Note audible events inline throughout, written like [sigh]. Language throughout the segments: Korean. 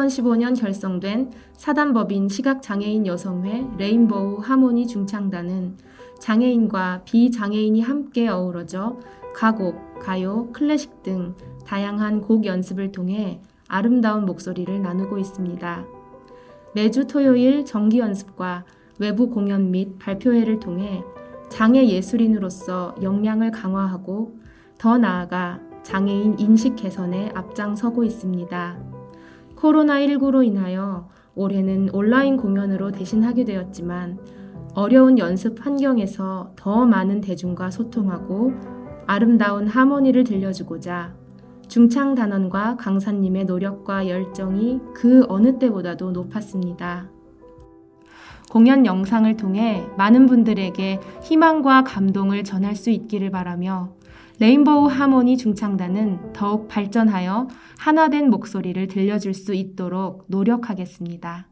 2015년 결성된 사단법인 시각장애인 여성회 레인보우 하모니 중창단은 장애인과 비장애인이 함께 어우러져 가곡, 가요, 클래식 등 다양한 곡 연습을 통해 아름다운 목소리를 나누고 있습니다. 매주 토요일 정기 연습과 외부 공연 및 발표회를 통해 장애 예술인으로서 역량을 강화하고 더 나아가 장애인 인식 개선에 앞장서고 있습니다. 코로나19로 인하여 올해는 온라인 공연으로 대신하게 되었지만 어려운 연습 환경에서 더 많은 대중과 소통하고 아름다운 하모니를 들려주고자 중창 단원과 강사님의 노력과 열정이 그 어느 때보다도 높았습니다. 공연 영상을 통해 많은 분들에게 희망과 감동을 전할 수 있기를 바라며 레인보우 하모니 중창단은 더욱 발전하여 하나된 목소리를 들려줄 수 있도록 노력하겠습니다.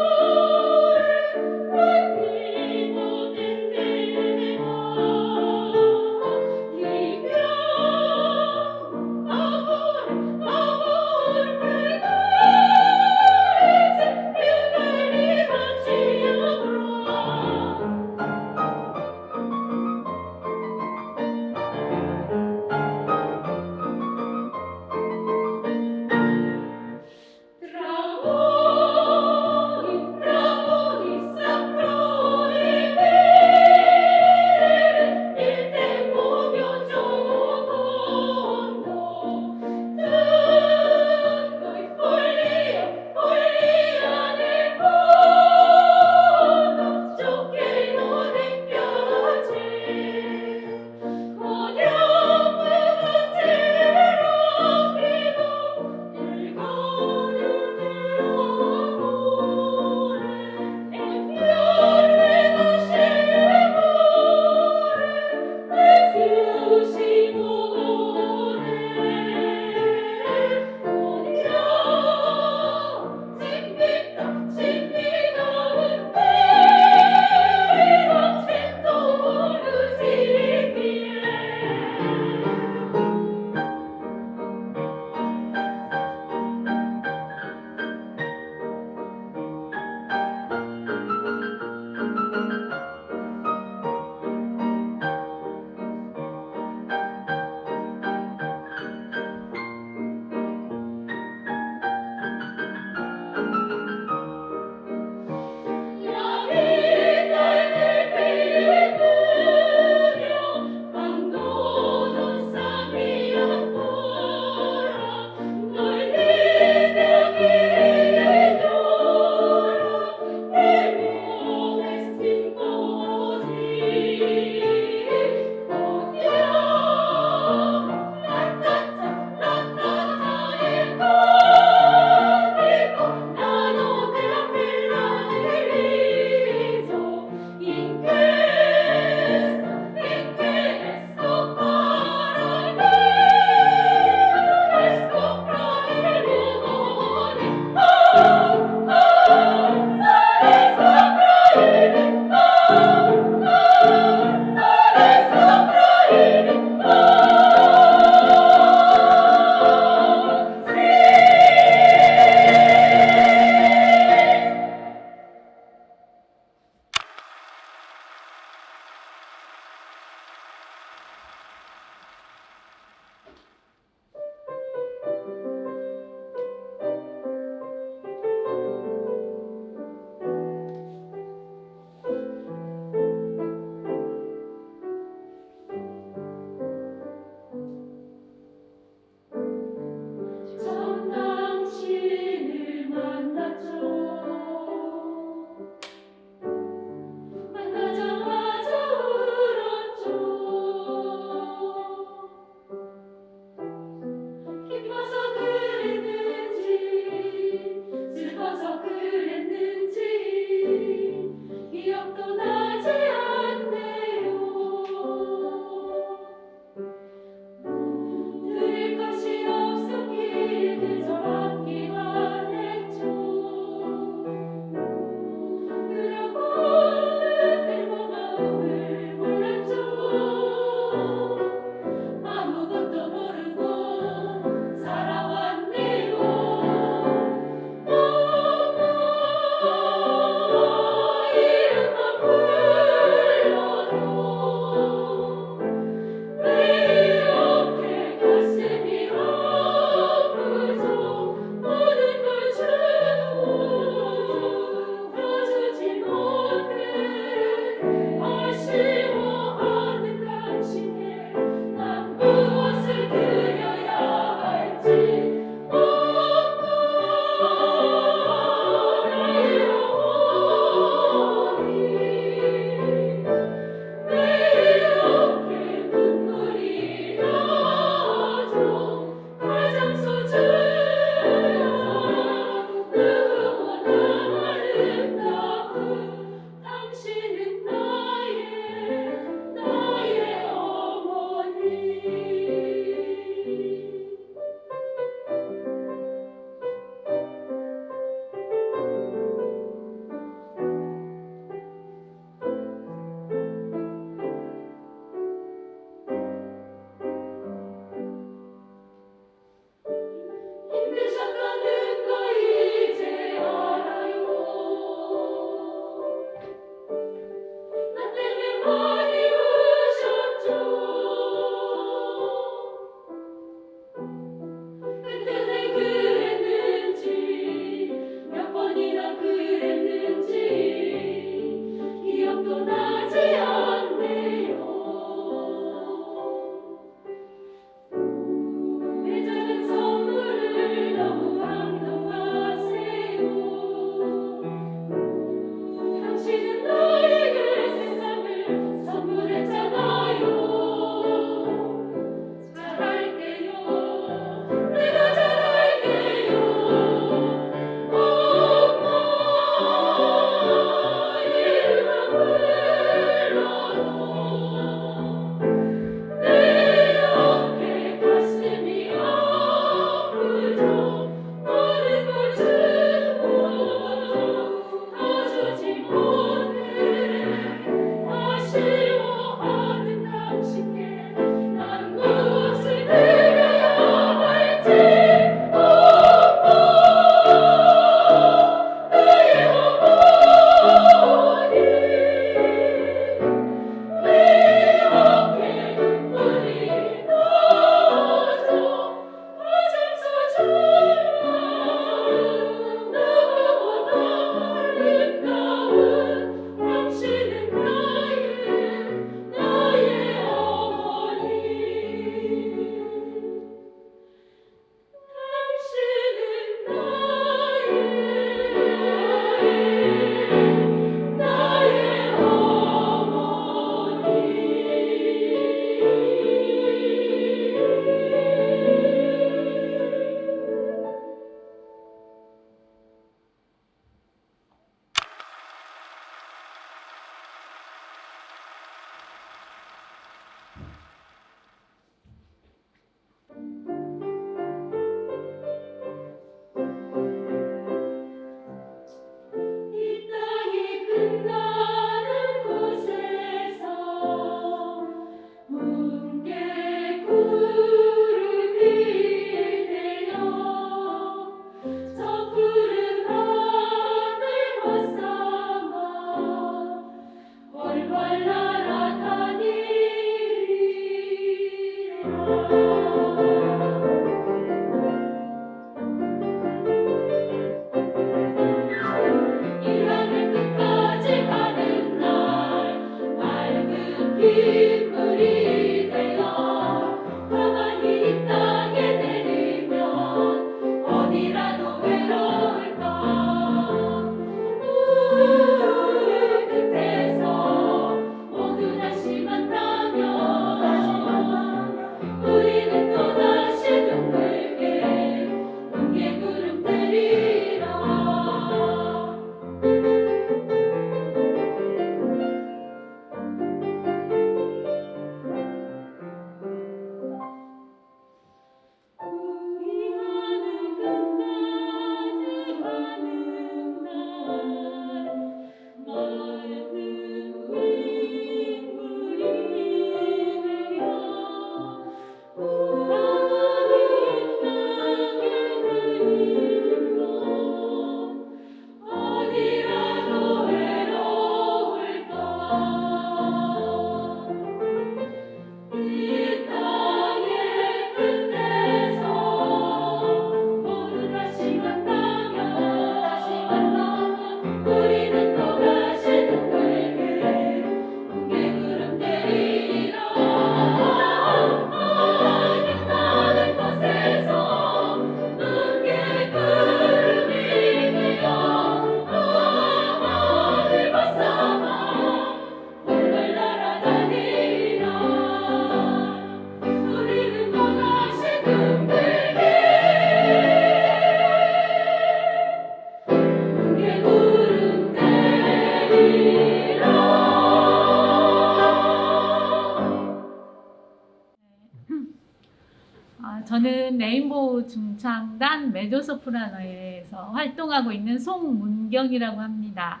메조소프라노에서 활동하고 있는 송문경이라고 합니다.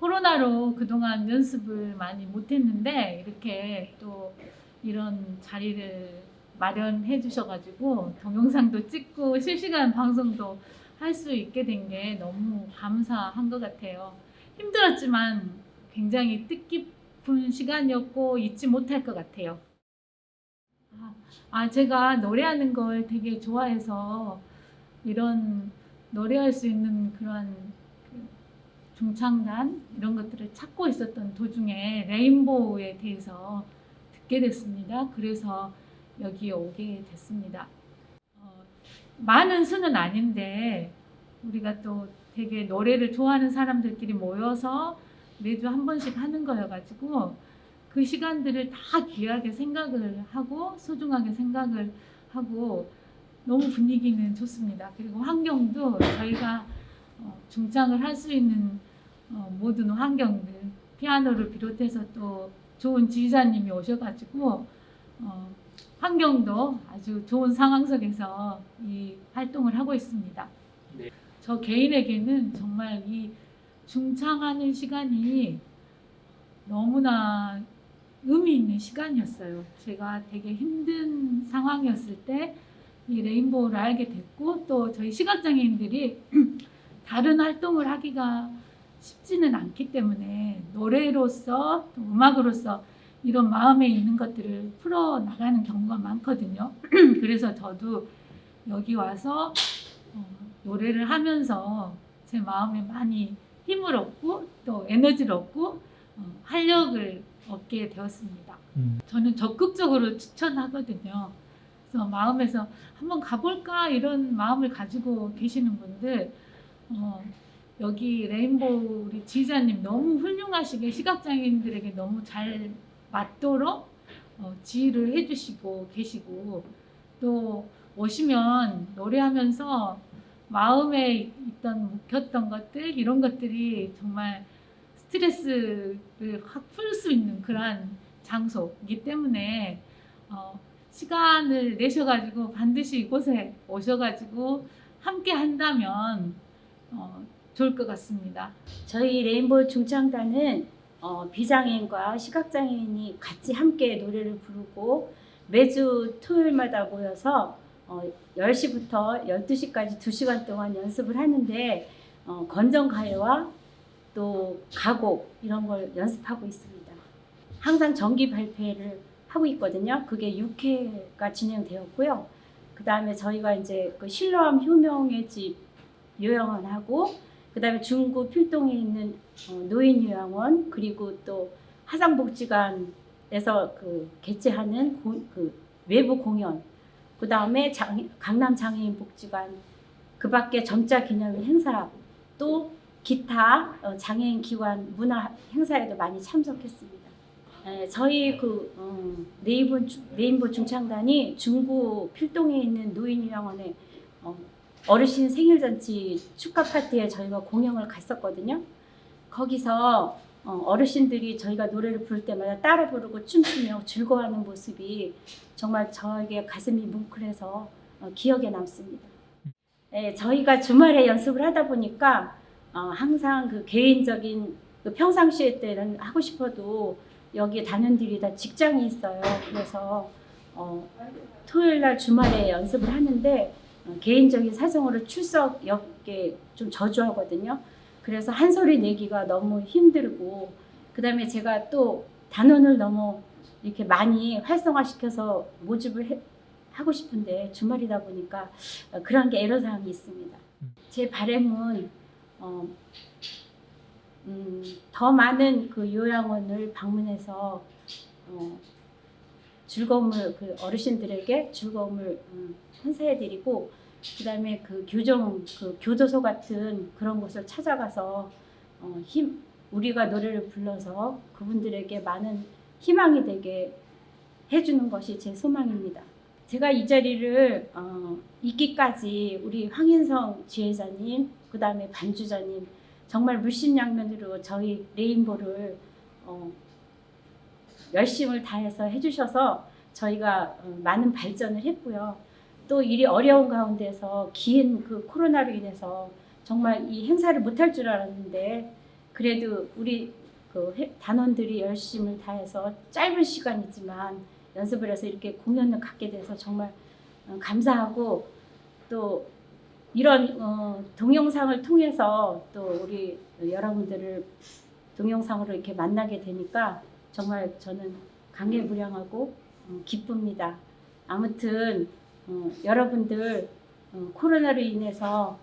코로나로 그동안 연습을 많이 못했는데 이렇게 또 이런 자리를 마련해 주셔가지고 동영상도 찍고 실시간 방송도 할 수 있게 된 게 너무 감사한 것 같아요. 힘들었지만 굉장히 뜻깊은 시간이었고 잊지 못할 것 같아요. 아, 아, 제가 노래하는 걸 되게 좋아해서 이런 노래할 수 있는 그런 그 중창단 이런 것들을 찾고 있었던 도중에 레인보우에 대해서 듣게 됐습니다. 그래서 여기 오게 됐습니다. 어, 많은 수는 아닌데 우리가 또 되게 노래를 좋아하는 사람들끼리 모여서 매주 한 번씩 하는 거여가지고 그 시간들을 다 귀하게 생각을 하고 소중하게 생각을 하고 너무 분위기는 좋습니다. 그리고 환경도 저희가 어, 중창을 할 수 있는 어, 모든 환경들 피아노를 비롯해서 또 좋은 지휘자님이 오셔가지고 어, 환경도 아주 좋은 상황 속에서 이 활동을 하고 있습니다. 네. 저 개인에게는 정말 이 중창하는 시간이 너무나 의미 있는 시간이었어요. 제가 되게 힘든 상황이었을 때 이 레인보우를 알게 됐고 또 저희 시각장애인들이 [clears throat] 다른 활동을 하기가 쉽지는 않기 때문에 노래로서 또 음악으로서 이런 마음에 있는 것들을 풀어 나가는 경우가 많거든요. [clears throat] 그래서 저도 여기 와서 어, 노래를 하면서 제 마음에 많이 힘을 얻고 또 에너지를 얻고 어, 활력을 얻게 되었습니다. 음. 저는 적극적으로 추천하거든요. 그래서 마음에서 한번 가볼까 이런 마음을 가지고 계시는 분들 어, 여기 레인보우 우리 지휘자님 너무 훌륭하시게 시각장애인들에게 너무 잘 맞도록 어, 지휘를 해주시고 계시고 또 오시면 노래하면서 마음에 있던 묵혔던 것들 이런 것들이 정말 스트레스를 확 풀 수 있는 그러한 장소이기 때문에 어, 시간을 내셔가지고 반드시 이곳에 오셔가지고 함께 한다면 어, 좋을 것 같습니다. 저희 레인보우 중창단은 어, 비장애인과 시각장애인이 같이 함께 노래를 부르고 매주 토요일마다 모여서 어, 10시부터 12시까지 2시간 동안 연습을 하는데 어, 건전가요와 또 가곡 이런 걸 연습하고 있습니다. 항상 정기 발표를 하고 있거든요. 그게 6회가 진행되었고요. 그 다음에 저희가 이제 그 실로암 효명의 집 요양원하고 그 다음에 중구 필동에 있는 어, 노인 요양원 그리고 또 하상복지관에서 그 개최하는 고- 그 외부 공연 그 다음에 강남 장애인 복지관 그 밖에 점자 기념일 행사 또 기타 어, 장애인 기관 문화 행사에도 많이 참석했습니다. 에, 저희 그 어, 레인보, 레인보 중창단이 중구 필동에 있는 노인요양원에 어, 어르신 생일 잔치 축하 파티에 저희가 공연을 갔었거든요. 거기서 어, 어르신들이 저희가 노래를 부를 때마다 따라 부르고 춤추며 즐거워하는 모습이 정말 저에게 가슴이 뭉클해서 어, 기억에 남습니다. 네, 저희가 주말에 연습을 하다 보니까 어, 항상 그 개인적인 그 평상시에 때는 하고 싶어도 여기 단원들이 다 직장이 있어요. 그래서 어, 토요일 날 주말에 연습을 하는데 어, 개인적인 사정으로 출석 역에 좀 저주하거든요. 그래서 한 소리 내기가 너무 힘들고 그다음에 제가 또 단원을 너무 이렇게 많이 활성화시켜서 모집을 해- 하고 싶은데 주말이다 보니까 어, 그런 게 애로사항이 있습니다. 제 바람은 어, 음, 더 많은 그 요양원을 방문해서 어, 즐거움을 그 어르신들에게 즐거움을 음, 행사해드리고 그다음에 그 교정 그 교도소 같은 그런 곳을 찾아가서 어, 힘 우리가 노래를 불러서 그분들에게 많은 희망이 되게 해주는 것이 제 소망입니다. 제가 이 자리를 어, 있기까지 우리 황인성 지휘자님, 그 다음에 반주자님 정말 물심양면으로 저희 레인보를 어, 열심을 다해서 해주셔서 저희가 어, 많은 발전을 했고요. 또 일이 어려운 가운데서 긴 그 코로나로 인해서 정말 이 행사를 못할 줄 알았는데 그래도 우리 그 회- 단원들이 열심을 다해서 짧은 시간이지만 연습을 해서 이렇게 공연을 갖게 돼서 정말 어, 감사하고 또 이런 어, 동영상을 통해서 또 우리 여러분들을 동영상으로 이렇게 만나게 되니까 정말 저는 감개무량하고 어, 기쁩니다. 아무튼 어, 여러분들 어, 코로나로 인해서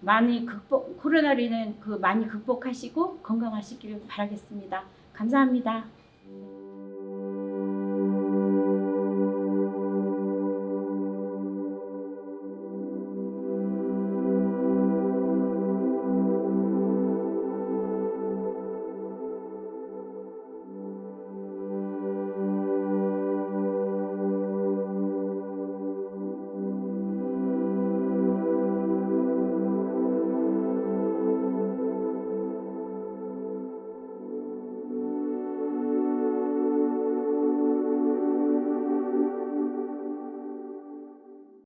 많이 극복 코로나로 인해 그 많이 극복하시고 건강하시기를 바라겠습니다. 감사합니다.